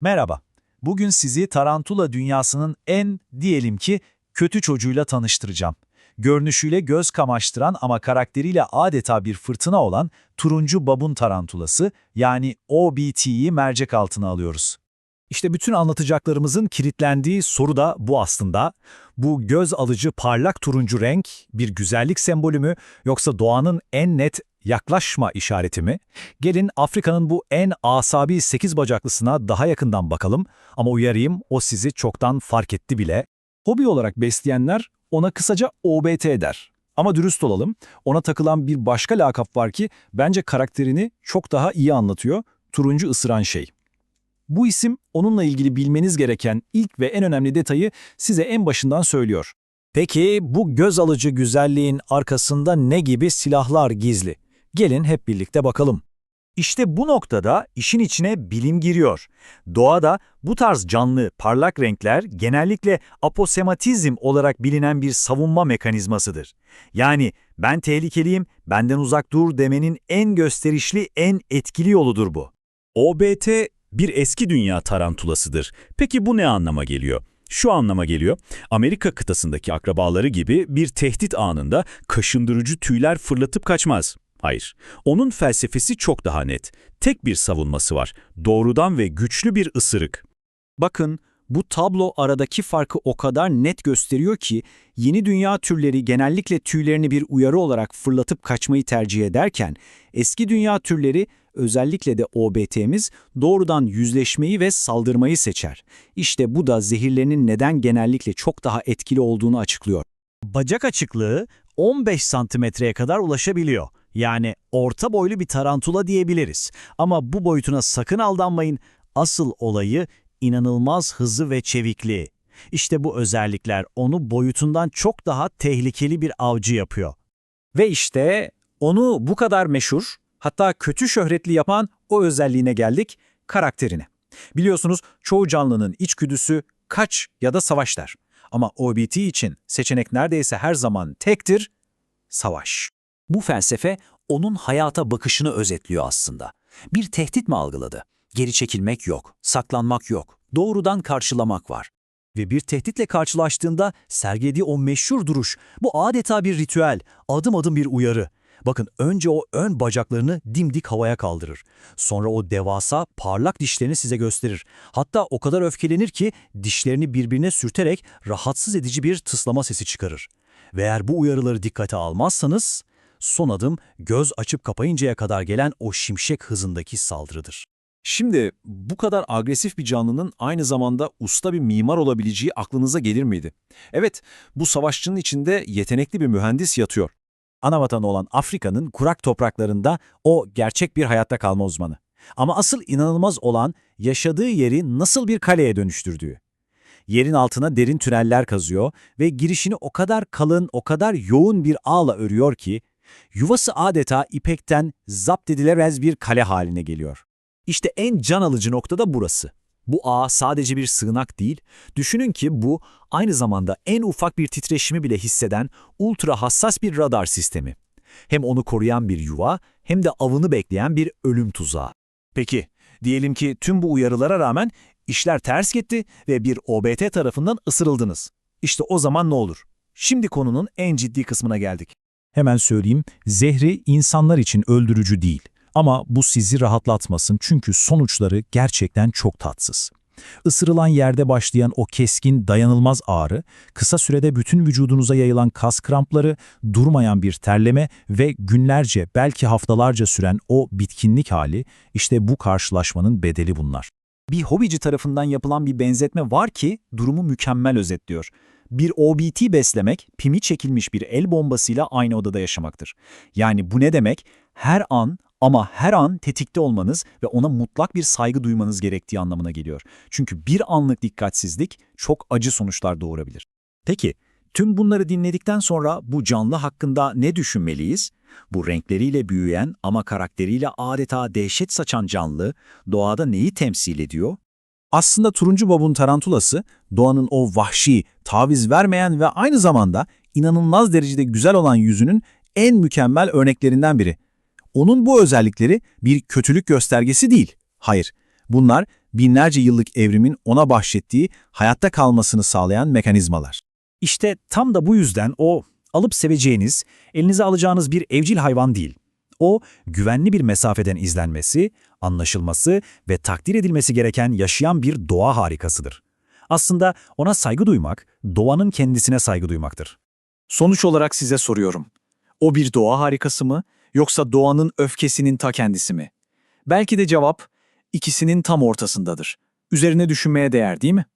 Merhaba. Bugün sizi tarantula dünyasının en, diyelim ki, kötü çocuğuyla tanıştıracağım. Görünüşüyle göz kamaştıran ama karakteriyle adeta bir fırtına olan turuncu babun tarantulası yani OBT'yi mercek altına alıyoruz. İşte bütün anlatacaklarımızın kilitlendiği soru da bu aslında. Bu göz alıcı parlak turuncu renk bir güzellik sembolü mü yoksa doğanın en net yaklaşma işareti mi? Gelin Afrika'nın bu en asabi sekiz bacaklısına daha yakından bakalım ama uyarayım o sizi çoktan fark etti bile. Hobi olarak besleyenler ona kısaca OBT der. Ama dürüst olalım, ona takılan bir başka lakap var ki bence karakterini çok daha iyi anlatıyor, turuncu ısıran şey. Bu isim onunla ilgili bilmeniz gereken ilk ve en önemli detayı size en başından söylüyor. Peki bu göz alıcı güzelliğin arkasında ne gibi silahlar gizli? Gelin hep birlikte bakalım. İşte bu noktada işin içine bilim giriyor. Doğada bu tarz canlı, parlak renkler genellikle aposematizm olarak bilinen bir savunma mekanizmasıdır. Yani ben tehlikeliyim, benden uzak dur demenin en gösterişli, en etkili yoludur bu. OBT bir eski dünya tarantulasıdır. Peki bu ne anlama geliyor? Şu anlama geliyor, Amerika kıtasındaki akrabaları gibi bir tehdit anında kaşındırıcı tüyler fırlatıp kaçmaz. Hayır, onun felsefesi çok daha net. Tek bir savunması var, doğrudan ve güçlü bir ısırık. Bakın, bu tablo aradaki farkı o kadar net gösteriyor ki, yeni dünya türleri genellikle tüylerini bir uyarı olarak fırlatıp kaçmayı tercih ederken, eski dünya türleri, özellikle de OBT'miz, doğrudan yüzleşmeyi ve saldırmayı seçer. İşte bu da zehirlerinin neden genellikle çok daha etkili olduğunu açıklıyor. Bacak açıklığı 15 santimetreye kadar ulaşabiliyor. Yani orta boylu bir tarantula diyebiliriz. Ama bu boyutuna sakın aldanmayın. Asıl olayı inanılmaz hızı ve çevikliği. İşte bu özellikler onu boyutundan çok daha tehlikeli bir avcı yapıyor. Ve işte onu bu kadar meşhur, hatta kötü şöhretli yapan o özelliğine geldik, karakterine. Biliyorsunuz çoğu canlının içgüdüsü kaç ya da savaş. Ama OBT için seçenek neredeyse her zaman tektir, savaş. Bu felsefe onun hayata bakışını özetliyor aslında. Bir tehdit mi algıladı? Geri çekilmek yok, saklanmak yok, doğrudan karşılamak var. Ve bir tehditle karşılaştığında sergilediği o meşhur duruş, bu adeta bir ritüel, adım adım bir uyarı. Bakın önce o ön bacaklarını dimdik havaya kaldırır. Sonra o devasa parlak dişlerini size gösterir. Hatta o kadar öfkelenir ki dişlerini birbirine sürterek rahatsız edici bir tıslama sesi çıkarır. Ve eğer bu uyarıları dikkate almazsanız son adım göz açıp kapayıncaya kadar gelen o şimşek hızındaki saldırıdır. Şimdi bu kadar agresif bir canlının aynı zamanda usta bir mimar olabileceği aklınıza gelir miydi? Evet, bu savaşçının içinde yetenekli bir mühendis yatıyor. Anavatanı olan Afrika'nın kurak topraklarında o gerçek bir hayatta kalma uzmanı. Ama asıl inanılmaz olan yaşadığı yeri nasıl bir kaleye dönüştürdüğü. Yerin altına derin tüneller kazıyor ve girişini o kadar kalın, o kadar yoğun bir ağla örüyor ki, yuvası adeta ipekten zapt edilemez bir kale haline geliyor. İşte en can alıcı nokta da burası. Bu ağ sadece bir sığınak değil, düşünün ki bu aynı zamanda en ufak bir titreşimi bile hisseden ultra hassas bir radar sistemi. Hem onu koruyan bir yuva hem de avını bekleyen bir ölüm tuzağı. Peki, diyelim ki tüm bu uyarılara rağmen işler ters gitti ve bir OBT tarafından ısırıldınız. İşte o zaman ne olur? Şimdi konunun en ciddi kısmına geldik. Hemen söyleyeyim, zehri insanlar için öldürücü değil. Ama bu sizi rahatlatmasın çünkü sonuçları gerçekten çok tatsız. Isırılan yerde başlayan o keskin, dayanılmaz ağrı, kısa sürede bütün vücudunuza yayılan kas krampları, durmayan bir terleme ve günlerce belki haftalarca süren o bitkinlik hali, işte bu karşılaşmanın bedeli bunlar. Bir hobici tarafından yapılan bir benzetme var ki durumu mükemmel özetliyor. Bir OBT beslemek, pimi çekilmiş bir el bombasıyla aynı odada yaşamaktır. Yani bu ne demek? Her an ama her an tetikte olmanız ve ona mutlak bir saygı duymanız gerektiği anlamına geliyor. Çünkü bir anlık dikkatsizlik çok acı sonuçlar doğurabilir. Peki, tüm bunları dinledikten sonra bu canlı hakkında ne düşünmeliyiz? Bu renkleriyle büyüyen ama karakteriyle adeta dehşet saçan canlı doğada neyi temsil ediyor? Aslında turuncu babun tarantulası doğanın o vahşi, taviz vermeyen ve aynı zamanda inanılmaz derecede güzel olan yüzünün en mükemmel örneklerinden biri. Onun bu özellikleri bir kötülük göstergesi değil. Hayır, bunlar binlerce yıllık evrimin ona bahşettiği hayatta kalmasını sağlayan mekanizmalar. İşte tam da bu yüzden o alıp seveceğiniz, elinize alacağınız bir evcil hayvan değil. O, güvenli bir mesafeden izlenmesi, anlaşılması ve takdir edilmesi gereken yaşayan bir doğa harikasıdır. Aslında ona saygı duymak, doğanın kendisine saygı duymaktır. Sonuç olarak size soruyorum. O bir doğa harikası mı yoksa doğanın öfkesinin ta kendisi mi? Belki de cevap ikisinin tam ortasındadır. Üzerine düşünmeye değer değil mi?